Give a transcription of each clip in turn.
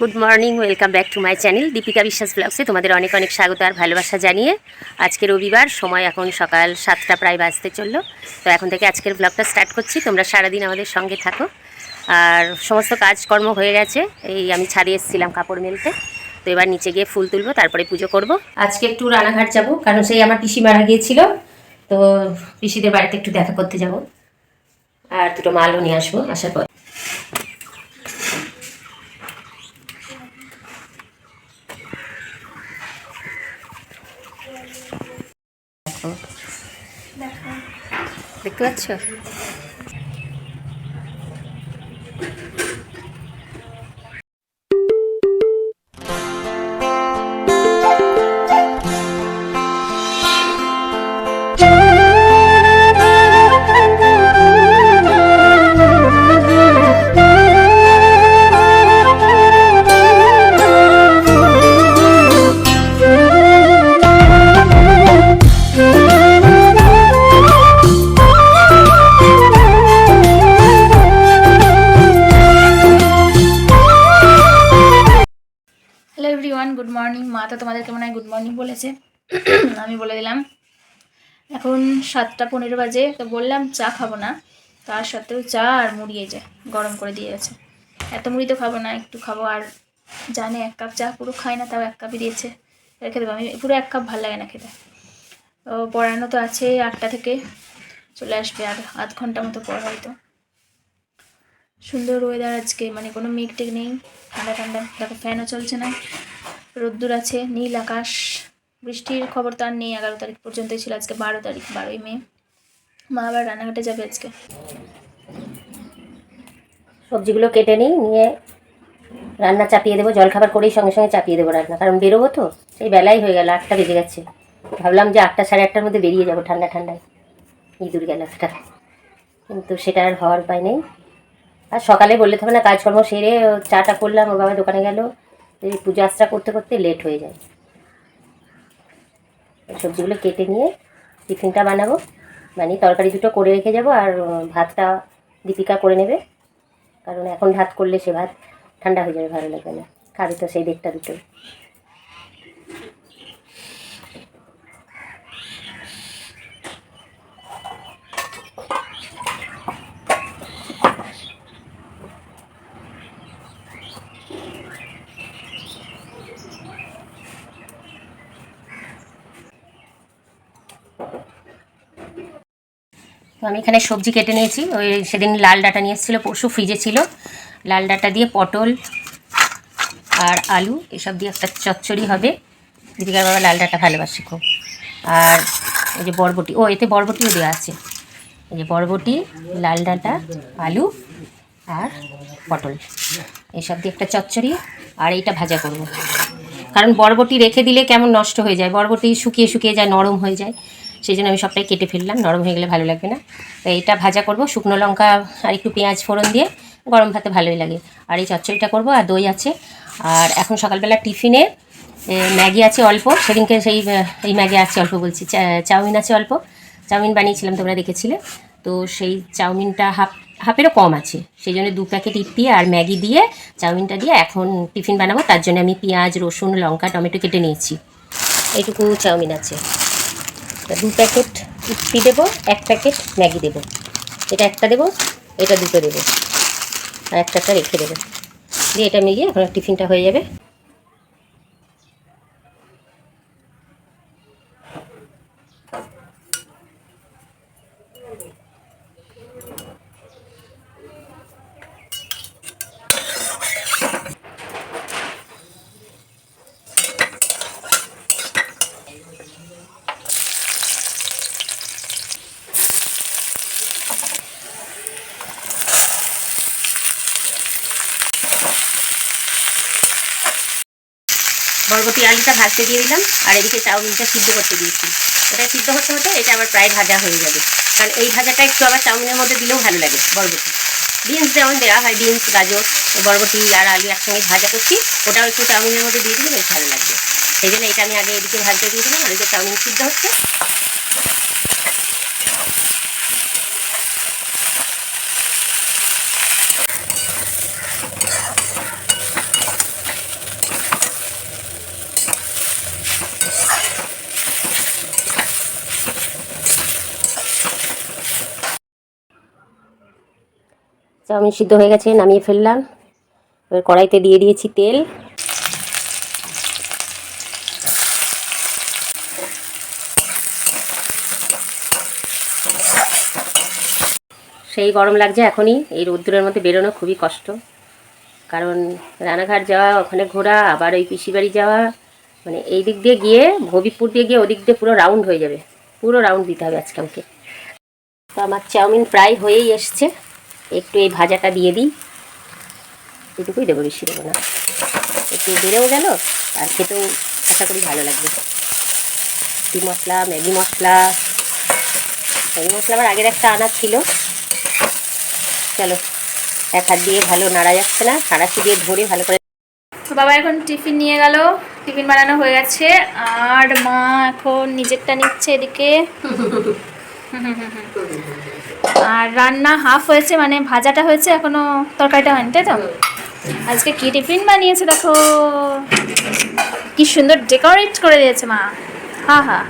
Good morning welcome back to my channel Deepika Biswas ব্লগসে তোমাদের অনেক অনেক স্বাগত আর ভালোবাসা জানিয়ে আজকে রবিবার, সময় এখন সকাল সাতটা, প্রায় বাজতে চলল। তো এখন থেকে আজকের ব্লগটা স্টার্ট করছি, তোমরা সারাদিন আমাদের সঙ্গে থাকো। আর সমস্ত কাজকর্ম হয়ে গেছে, এই আমি ছাদে এসেছিলাম কাপড় মেলতে। তো এবার নিচে গিয়ে ফুল তুলবো, তারপরে পুজো করব। আজকে একটু রানাঘাট যাব, কারণ সেই আমার পিসি মারা গিয়েছিল। তো পিসিদের বাড়িতে একটু দেখা করতে যাব। আর দুটো মালও নিয়ে আসব, আসার পর। দেখতে বলেছে আমি বলে দিলাম, এখন সাতটা পনেরো বাজে, তো বললাম চা খাব না। তার সত্ত্বেও চা আর মুড়ি এই যে গরম করে দিয়ে গেছে। এত মুড়ি তো খাব না, একটু খাব। আর জানে এক কাপ চা পুরো খাই না, তাও এক কাপই দিয়েছে। রেখে দেবো আমি পুরো এক কাপ ভালো লাগে না খেতে। তো পড়ানো তো আছে আটটা থেকে, চলে আসবে আর আধ ঘণ্টা মতো পর হয়তো। সুন্দর ওয়েদার আজকে মানে কোনো মেঘ টেঘ নেই। ঠান্ডা ঠান্ডা দেখো ফ্যানও চলছে না। রোদ্দুর আছে, নীল আকাশ। বৃষ্টির খবর তো আর নেই, এগারো তারিখ পর্যন্তই ছিল, আজকে বারো তারিখ, বারোই মে। মা আবার রান্নাঘাটে যাবে আজকে। সবজিগুলো কেটে নিই, নিয়ে রান্না চাপিয়ে দেবো, জলখাবার করেই সঙ্গে সঙ্গে চাপিয়ে দেবো রান্না। কারণ বেরোবো তো, সেই বেলাই হয়ে গেল, আটটা বেজে গেছে। ভাবলাম যে আটটা সাড়ে আটটার মধ্যে বেরিয়ে যাব ঠান্ডা ঠান্ডায়, ইঁদুর গেল একটা। কিন্তু সেটা আর হওয়ার উপায় নেই। আর সকালে বললে তো না, কাজকর্ম সেরে চাটা করলাম ওর বাবা দোকানে গেল, এই পূজা আশ্রা করতে করতে লেট হয়ে যায়। সবজিগুলো কেটে নিয়ে টিফিনটা বানাবো। বানিয়ে তরকারি দুটো করে রেখে যাব আর ভাতটা দীপিকা করে নেবে। কারণ এখন ভাত করলে সে ভাত ঠান্ডা হয়ে যাবে ভালো লাগবে না। খাবে তো সেই দেড়টা দুটো তো আমি এখানে সবজি কেটে নিয়েছি। ওই সেদিন লাল ডাটা নিয়ে এসেছিল, পরশু ফ্রিজে ছিল। লাল ডাটা দিয়ে পটল আর আলু, এসব দিয়ে একটা চচ্চড়ি হবে। দীপিকার বাবা লাল ডাটা ভালোবাসে খুব। আর এই যে বরবটি, ও, এতে বরবটিও দেওয়া আছে। এই যে বরবটি, লাল ডাঁটা, আলু আর পটল। এসব দিয়ে একটা চচ্চড়ি আর এইটা ভাজা করব। কারণ বরবটি রেখে দিলে কেমন নষ্ট হয়ে যায়। বরবটি শুকিয়ে শুকিয়ে যায়, নরম হয়ে যায়। সেই জন্য আমি সবটাই কেটে ফেললাম, নরম হয়ে গেলে ভালো লাগবে না। তো এইটা ভাজা করব, শুকনো লঙ্কা আর একটু পেঁয়াজ ফোড়ন দিয়ে গরম ভাতে ভালোই লাগে। আর এই চচ্চড়িটা করব আর দই আছে। আর এখন সকালবেলা টিফিনে ম্যাগি আছে অল্প, সেদিনকে সেই এই ম্যাগি আছে অল্প বলছি চাউমিন আছে অল্প। চাউমিন বানিয়েছিলাম তোমরা দেখেছিলে। তো সেই চাউমিনটা হাফ, হাফেরও কম আছে। সেই জন্য দু প্যাকেট ইপি আর ম্যাগি দিয়ে, চাউমিনটা দিয়ে এখন টিফিন বানাবো। তার জন্য আমি পেঁয়াজ, রসুন, লঙ্কা, টমেটো কেটে নিয়েছি। এইটুকু চাউমিন আছে। দু প্যাকেট ইপি দেবো, এক প্যাকেট ম্যাগি দেবো। এটা একটা দেবো, এটা দুটো দেবো। আর একটা রেখে দেবো। দিয়ে এটা মিলিয়ে আপনার টিফিনটা হয়ে যাবে। বরবটি আলুটা ভাজতে দিয়ে দিলাম, আর এদিকে চাউমিনটা সিদ্ধ করতে দিয়েছি। এটা সিদ্ধ হতে হতে এটা আবার প্রায় ভাজা হয়ে যাবে। কারণ এই ভাজাটা একটু আবার চাউমিনের মধ্যে দিলেও ভালো লাগে বরবটি। বিনস যেমন দেওয়া হয়, বিনস, গাজর বরবটি আর আলু একসঙ্গে ভাজা করছি, ওটাও একটু চাউমিনের মধ্যে দিয়ে দিলে বেশ ভালো লাগবে। সেই জন্য এটা আমি আগে এদিকে ভাজতে দিয়ে দিলাম, আর এদিকে চাউমিন সিদ্ধ হচ্ছে চাউমিন সিদ্ধ হয়ে গেছে, নামিয়ে ফেললাম। এবার কড়াইতে দিয়ে দিয়েছি তেল। সেই গরম লাগছে এখনই, এই রোদ্দুরের মধ্যে বেরোনো খুবই কষ্ট। কারণ রানাঘাট যাওয়া, ওখানে ঘোরা, আবার ওই পিসি বাড়ি যাওয়া মানে এই দিক দিয়ে গিয়ে হবিবপুর দিয়ে গিয়ে ওদিক দিয়ে পুরো রাউন্ড হয়ে যাবে। পুরো রাউন্ড দিতে হবে আজকে আমাকে। তো আমার চাউমিন প্রায় হয়েই এসছে। একটু এই ভাজাটা দিয়ে দিই। এটুকুই দেবো, বেশি দেবো না। একটু বেড়েও গেল, আর খেতেও আশা করি ভালো লাগবে। টি মশলা, ম্যাগি মশলা ম্যাগি মশলা আমার আগের একটা আনা ছিল। চলো, এক হাত দিয়ে ভালো নাড়া যাচ্ছে না সাঁড়াশি দিয়ে ধরে ভালো করে তো বাবা এখন টিফিন নিয়ে গেল, টিফিন বানানো হয়ে গেছে। আর মা এখন নিজেরটা নিচ্ছে এদিকে। আর রান্না হাফ হয়েছে মানে ভাজাটা হয়েছে, এখনও তরকারিটা হয়নি, তাই তো? আজকে কি টিফিন বানিয়েছে দেখো? কি সুন্দর ডেকোরেট করে দিয়েছে মা। হা হা।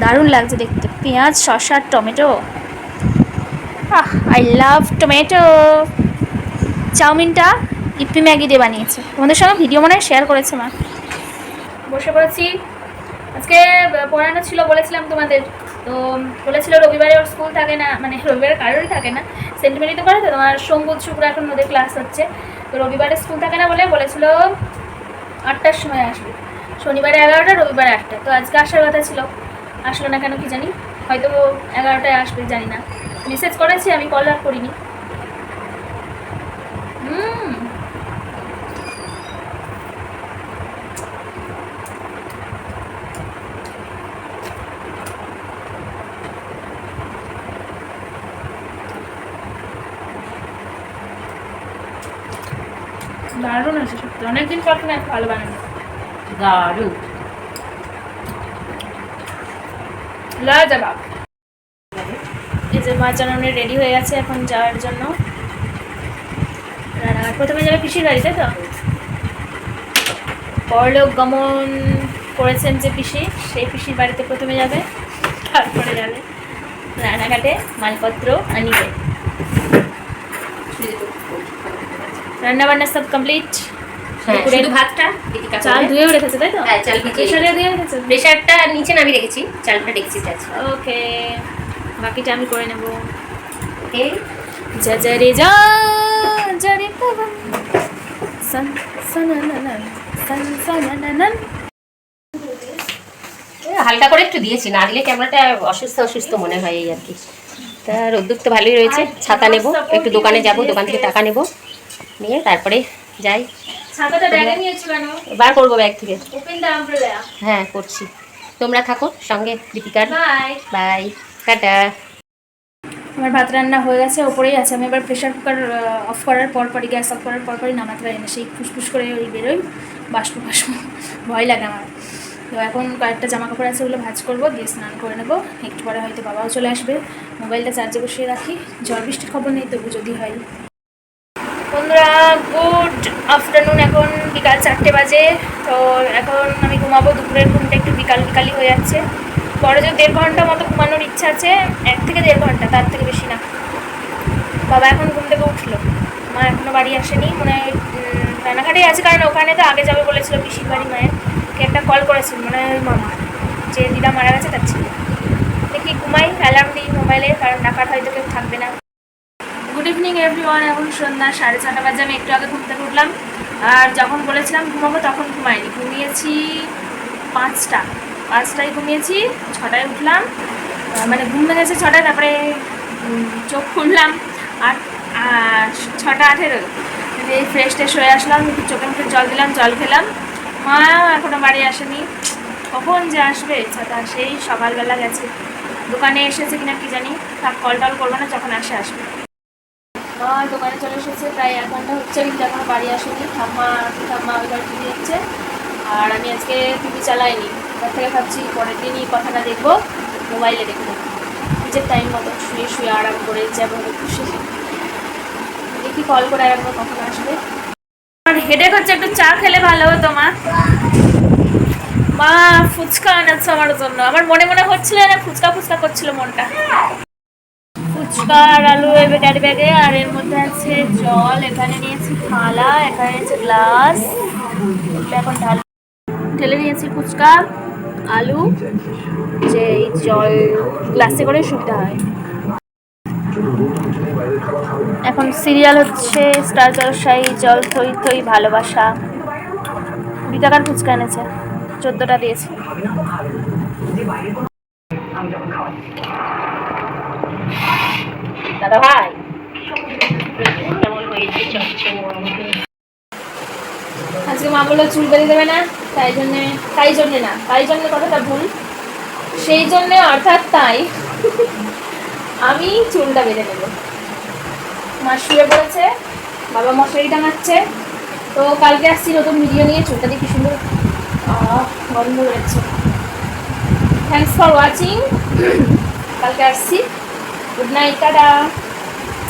দারুণ লাগছে দেখতে। পেঁয়াজ, শসা, tomato. Ah I love tomato চাউমিনটা ইপি ম্যাগি দিয়ে বানিয়েছে। তোমাদের সঙ্গে ভিডিও মনে শেয়ার করেছে মা। বসে পড়েছি। আজকে পড়ানো ছিল, বলেছিলাম তোমাদের। তো বলেছিল রবিবারে ওর স্কুল থাকে না মানে রবিবারে কারোরই থাকে না সেন্টিমেন্টিতে পড়ে তো, তোমার সংগীত শুক্র এখন ওদের ক্লাস হচ্ছে। তো রবিবারে স্কুল থাকে না বলে বলেছিল আটটার সময় আসবে। শনিবারে এগারোটা, রবিবারে আটটা। তো আজকে আসার কথা ছিল। আসলো না কেন কি জানি? হয়তো এগারোটায় আসবে, জানি না। মেসেজ করেছি, আমি কল আর করিনি হুম দারুণ আছে সত্যি। অনেকদিন পর ভালো বানানো দারুণ। লাজবাব এই যে মা জানানো রেডি হয়ে গেছে এখন যাওয়ার জন্য। রানাঘাট প্রথমে যাবে পিসির গাড়ি তাই তো? পরলোক গমন করেছেন যে পিসি সেই পিসির বাড়িতে প্রথমে যাবে তারপরে যাবে। রানাঘাটে মালপত্র আনিবে। রান্না বান্না সব কমপ্লিট হ্যাঁ, ভাতটা? চাল তাই তো? হ্যাঁ, প্রেশারটা নিচে নামিয়ে রেখেছি চালটা ওকে বাকিটা আমি করে নেব। যা রে হালকা করে একটু দিয়েছি না দিলে ক্যামেরাটা অসুস্থ অসুস্থ মনে হয় এই আর কি। তা রোদ্দুর তো ভালোই রয়েছে। ছাতা নেব একটু দোকানে যাব দোকান থেকে টাকা নেব। নিয়ে তারপরে যাই। বার করব ব্যাগ থেকে। ওপেন দ্য আমব্রেলা হ্যাঁ করছি। তোমরা থাকো সঙ্গে দীপিকার। Bye bye tata. আমার ভাত রান্না হয়ে গেছে ওপরেই আছে। আমি এবার প্রেশার কুকার অফ করার পর পরই গ্যাস অফ করার পর পরই নামাতে পারি না সেই ফুসফুস করে ওই বেরোই বাষ্প বাষ্প। ভয় লাগে আমার। তো এখন কয়েকটা জামা কাপড় আছে ওগুলো ভাজ করব দিয়ে স্নান করে নেব। একটু পরে হয়তো বাবাও চলে আসবে। মোবাইলটা চার্জে বসিয়ে রাখি। ঝড় বৃষ্টির খবর নেই তবু যদি হয়। বন্ধুরা গুড আফটারনুন এখন বিকাল চারটে বাজে। তো এখন আমি ঘুমাবো, দুপুরের ঘুমটা একটু বিকাল বিকালই হয়ে যাচ্ছে। পরে যে দেড় ঘণ্টা মতো ঘুমানোর ইচ্ছা আছে, এক থেকে দেড় ঘণ্টা, তার থেকে বেশি না। বাবা এখন ঘুম থেকে উঠল। মা এখনও বাড়ি আসেনি, মনে হয় রানাঘাটেই আছে, কারণ ওখানে তো আগে যাবে বলেছিল পিসির বাড়ি মায়ের। কে একটা কল করেছিল, মনে হয় মামা, যে দিদা মারা গেছে তার ছিল। দেখি ঘুমাই, অ্যালার্ম দিই মোবাইলে, কারণ ডাকার হয়তো কেউ থাকবে না। ইভিনিং এভরিওয়ান এখন সন্ধ্যা সাড়ে ছটা বাজে। আমি একটু আগে ঘুম থেকে উঠলাম। আর যখন বলেছিলাম ঘুমাবো, তখন ঘুমাইনি। ঘুমিয়েছি পাঁচটা। পাঁচটায় ঘুমিয়েছি, ছটায় উঠলাম। মানে ঘুম ভেঙেছে ছটায়, তারপরে চোখ খুললাম। আর ছটা আঠেরো। এই ফ্রেশ ট্রেশ হয়ে আসলাম, একটু চোখে মুখে জল দিলাম, জল খেলাম। মা এখনও বাড়ি আসেনি। কখন যে আসবে ছটা সেই সকালবেলা গেছে। দোকানে এসেছে কিনা কি জানি। থাক কল টল করব না, যখন আসে আসবে। মা দোকানে চলে এসেছে। প্রায় এক ঘণ্টা হচ্ছে, কিন্তু এখনও বাড়ি আসেনি। ঠাম্মা ঠাম্মা ঘরে টিভি হচ্ছে আর আমি আজকে টিভি চালাইনি। তার থেকে ভাবছি পরের দিনই কথাটা দেখব, মোবাইলে দেখব। নিজের টাইম মতো শুয়ে শুয়ে আরাম করে যেভাবে খুশি দেখি কল করে আর একবার কখন আসবে। আর হেডেক হচ্ছে, একটু চা খেলে ভালো হতো মা। মা, ফুচকা আনাচ্ছে আমার জন্য। আমার মনে মনে হচ্ছিল না ফুচকা ফুচকা করছিল মনটা। ফুচকা আর আলু এবে ক্যারি ব্যাগে, আর এর মধ্যে আছে জল, এখানে নিয়েছি থালা, এখানে নিয়েছি গ্লাস এখন ঢাল ঢেলে নিয়েছি ফুচকা, আলু, যে এই জল গ্লাসে করে সুবিধা হয়। এখন সিরিয়াল হচ্ছে স্টার জলসাই জল থই থই ভালোবাসা। কুড়ি টাকার ফুচকা এনেছে, চোদ্দোটা দিয়েছে। দাদা ভাই। কেমন হয়েছে চচ্চড়ি আজকে মা বলল চুল বেঁধে দেবে না তাই জন্যে তাই জন্যে না তাই জন্যে কথাটা ভুল। সেই জন্যে অর্থাৎ তাই আমি চুলটা বেঁধে নেব মা শুয়ে পড়েছে বাবা মশারি টাঙাচ্ছে। তো কালকে আসছি নতুন ভিডিও নিয়ে চুলটা কি সুন্দর। আহ, গন্ধ বেরোচ্ছে। থ্যাংকস ফর ওয়াচিং কালকে আসছি। Good night tata